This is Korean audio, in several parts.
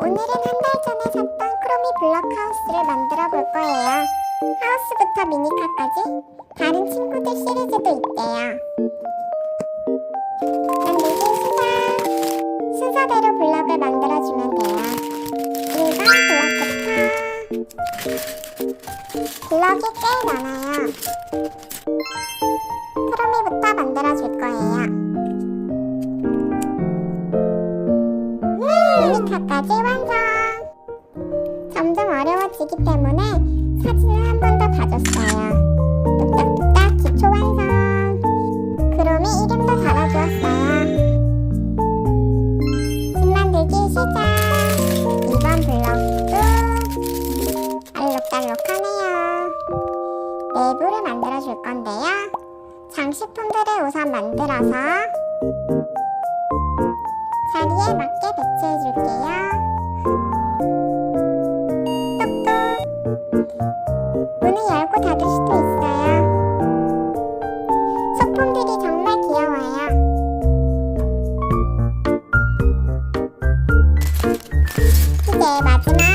오늘은 한 달 전에 샀던 크로미 블럭 하우스를 만들어 볼 거예요. 하우스부터 미니카까지 다른 친구들 시리즈도 있대요. 만들기 시작! 순서대로 블럭을 만들어주면 돼요. 1번 블럭부터 블럭이 꽤 많아요. 크로미부터 만들어줄 거예요. 미니카까지 완성! 점점 어려워지기 때문에 사진을 한 번 더 봐줬어요. 뚝딱뚝딱 기초 완성! 크로미 이름도 달아주었어요. 집 만들기 시작! 2번 블럭도 알록달록하네요. 내부를 만들어줄 건데요. 장식품들을 우선 만들어서 자리에 맞게 배치해 줄게요. 똑똑. 문을 열고 닫을 수도 있어요. 소품들이 정말 귀여워요. 이제 마지막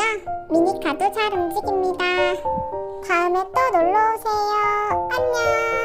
보니까 미니카도 잘 움직입니다. 다음에 또 놀러오세요. 안녕.